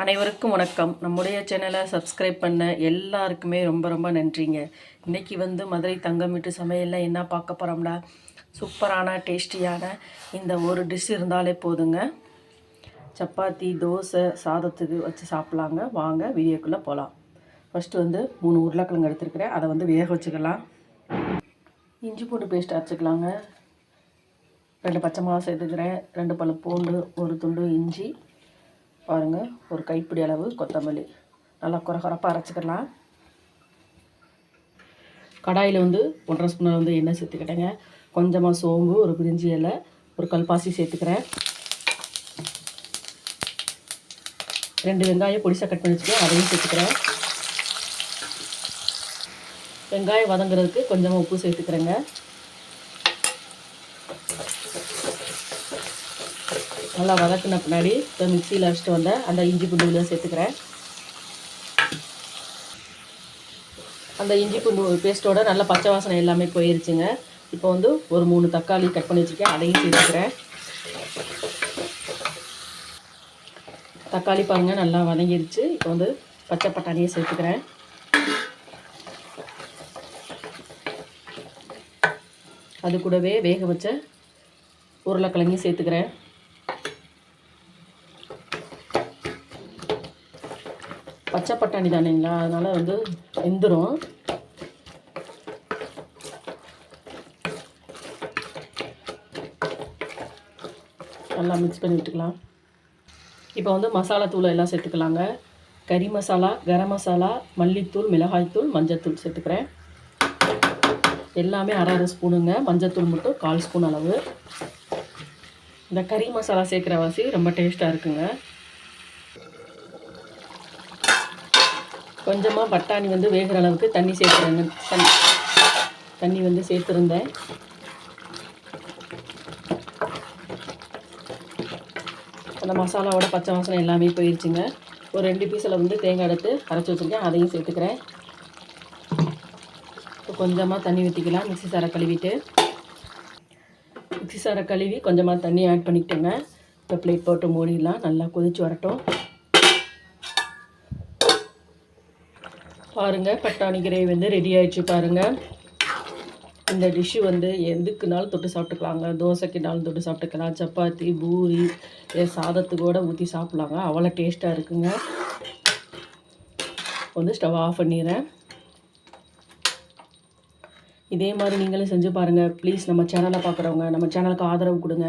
அனைவருக்கும் வணக்கம். நம்முடைய சேனலை சப்ஸ்கிரைப் பண்ண எல்லாருக்குமே ரொம்ப ரொம்ப நன்றிங்க. இன்றைக்கி வந்து மதுரை தங்கம் வீட்டு சமையலில் என்ன பார்க்க போகிறோம்னா சூப்பரான டேஸ்டியான இந்த ஒரு டிஷ் இருந்தாலே போதுங்க. சப்பாத்தி தோசை சாதத்துக்கு வச்சு சாப்பிட்லாங்க. வாங்க வீடியோக்குள்ளே போகலாம் ஃபஸ்ட்டு வந்து மூணு உருளைக்கிழங்கு எடுத்துருக்கிறேன். அதை வந்து வேக வச்சுக்கலாம். இஞ்சி பூண்டு பேஸ்ட் அரைச்சிக்கலாங்க. ரெண்டு பச்சை மிளகா சேர்த்துக்கிறேன். ரெண்டு பழு பூண்டு ஒரு துண்டு இஞ்சி. பாருங்கள் ஒரு கைப்பிடி அளவு கொத்தமல்லி. நல்லா குறகுறப்பாக அரைச்சிக்கலாம். கடாயில் வந்து ஒன்றரை ஸ்பூன் வந்து எண்ணெய் சேர்த்துக்கிட்டேங்க. கொஞ்சமாக சோம்பு ஒரு பிரிஞ்சி இலை ஒரு கல்பாசி சேர்த்துக்கிறேன். ரெண்டு வெங்காயம் பொடிசாக கட் பண்ணி வச்சுக்கேன் அதையும் சேர்த்துக்கிறேன். வெங்காயம் வதங்குறதுக்கு கொஞ்சமாக உப்பு சேர்த்துக்கிறேங்க. நல்லா வதக்கின பின்னாடி இப்போ மிக்சியில் அரைச்சிட்டு வந்த அந்த இஞ்சி பூண்டு விழுத சேர்த்துக்கிறேன். அந்த இஞ்சி பூண்டு பேஸ்ட்டோட நல்லா பச்சை வாசனை எல்லாமே போயிருச்சுங்க. இப்போ வந்து ஒரு மூணு தக்காளி கட் பண்ணி வச்சுருக்கேன். அதையும் சேர்த்துக்கிறேன். தக்காளி பாருங்கள் நல்லா வதங்கிருச்சு. இப்போ வந்து பச்சை பட்டாணியை சேர்த்துக்கிறேன். அது கூடவே வேக வச்ச உருளைக்கிழங்கையும் சேர்த்துக்கிறேன். பச்சை பட்டாணி தானேங்களா? அதனால் வந்து வெந்துடும் நல்லா மிக்ஸ் பண்ணி விட்டுக்கலாம். இப்போ வந்து மசாலா தூளை எல்லாம் சேர்த்துக்கலாங்க. கறி மசாலா கரம் மசாலா மல்லித்தூள் மிளகாய்த்தூள் மஞ்சத்தூள் சேர்த்துக்கிறேன். எல்லாமே அரை அரை ஸ்பூனுங்க. மஞ்சத்தூள் மட்டும் கால் ஸ்பூன் அளவு. இந்த கறி மசாலா சேர்க்குற வாசி ரொம்ப டேஸ்ட்டாக இருக்குங்க. கொஞ்சமாக பட்டாணி வந்து வேகிற அளவுக்கு தண்ணி சேர்த்துருங்க தண்ணி தண்ணி வந்து சேர்த்துருந்தேன். அந்த மசாலாவோட பச்சை வாசனை எல்லாமே போயிடுச்சுங்க ஒரு ரெண்டு பீஸில் வந்து தேங்காய் எடுத்து அரைச்சி வச்சுருக்கேன். அதையும் சேர்த்துக்கிறேன். இப்போ கொஞ்சமாக தண்ணி ஊற்றிக்கலாம் மிக்ஸி சாரை கழுவிட்டு. மிக்சி சாரை கழுவி கொஞ்சமாக தண்ணி ஆட் பண்ணிக்கிட்டேங்க. இப்போ பிளேட் போட்டு மூடிடலாம். நல்லா கொதிச்சு வரட்டும். பாருங்கள் பட்டாணி கிரேவி வந்து ரெடி ஆயிடுச்சு பாருங்கள் இந்த டிஷ்ஷு வந்து எதுக்குனாலும் தொட்டு சாப்பிட்டுக்கலாங்க. தோசைக்குனாலும் தொட்டு சாப்பிட்டுக்கலாம். சப்பாத்தி பூரி சாதத்துக்கு கூட ஊற்றி சாப்பிட்லாங்க. அவ்வளோ டேஸ்ட்டாக இருக்குங்க. வந்து ஸ்டவ் ஆஃப் பண்ணிடுறேன். இதே மாதிரி நீங்களும் செஞ்சு பாருங்கள் ப்ளீஸ் நம்ம சேனலை பார்க்குறவங்க நம்ம சேனலுக்கு ஆதரவு கொடுங்க.